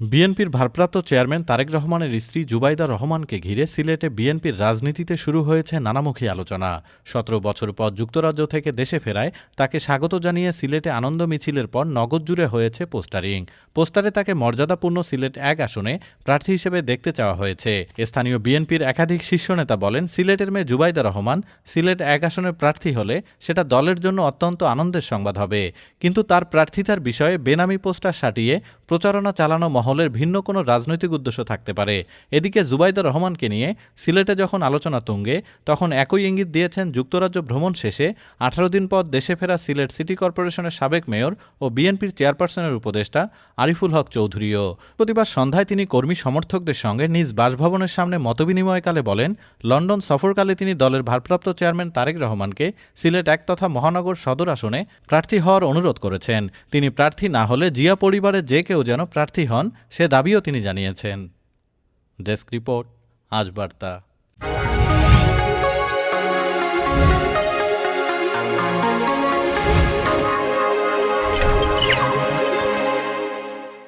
বিএনপির ভারপ্রাপ্ত চেয়ারম্যান তারেক রহমানের স্ত্রী জুবাইদা রহমানকে ঘিরে সিলেটে বিএনপির রাজনীতিতে শুরু হয়েছে নানামুখী আলোচনা। সতেরো বছর পর যুক্তরাজ্য থেকে দেশে ফেরায়, তাকে স্বাগত জানিয়ে সিলেটে আনন্দ মিছিলের পর নগদ জুড়ে হয়েছে পোস্টারিং। পোস্টারে তাকে মর্যাদাপূর্ণ সিলেট এক আসনে প্রার্থী হিসেবে দেখতে চাওয়া হয়েছে। স্থানীয় বিএনপির একাধিক শীর্ষ নেতা বলেন, সিলেটের মেয়ে জুবাইদা রহমান সিলেট এক আসনের প্রার্থী হলে সেটা দলের জন্য অত্যন্ত আনন্দের সংবাদ হবে। কিন্তু তার প্রার্থিতার বিষয়ে বেনামি পোস্টার সাটিয়ে প্রচারণা চালানো মহলের ভিন্ন কোনো রাজনৈতিক উদ্দেশ্য থাকতে পারে। এদিকে জুবাইদা রহমানকে নিয়ে সিলেটে যখন আলোচনা তুঙ্গে, তখন একই ইঙ্গিত দিয়েছেন যুক্তরাজ্য ভ্রমণ শেষে আঠারো দিন পর দেশে ফেরা সিলেট সিটি কর্পোরেশনের সাবেক মেয়র ও বিএনপির চেয়ারপারসনের উপদেষ্টা আরিফুল হক চৌধুরীও। প্রতিবার সন্ধ্যায় তিনি কর্মী সমর্থকদের সঙ্গে নিজ বাসভবনের সামনে মতবিনিময়কালে বলেন, লন্ডন সফরকালে তিনি দলের ভারপ্রাপ্ত চেয়ারম্যান তারেক রহমানকে সিলেট এক তথা মহানগর সদর আসনে প্রার্থী হওয়ার অনুরোধ করেছেন। তিনি প্রার্থী না হলে জিয়া পরিবারের যে কেউ যেন প্রার্থী হন সে দাবিও তিনি জানিয়েছেন। ডেস্ক রিপোর্ট আজ বার্তা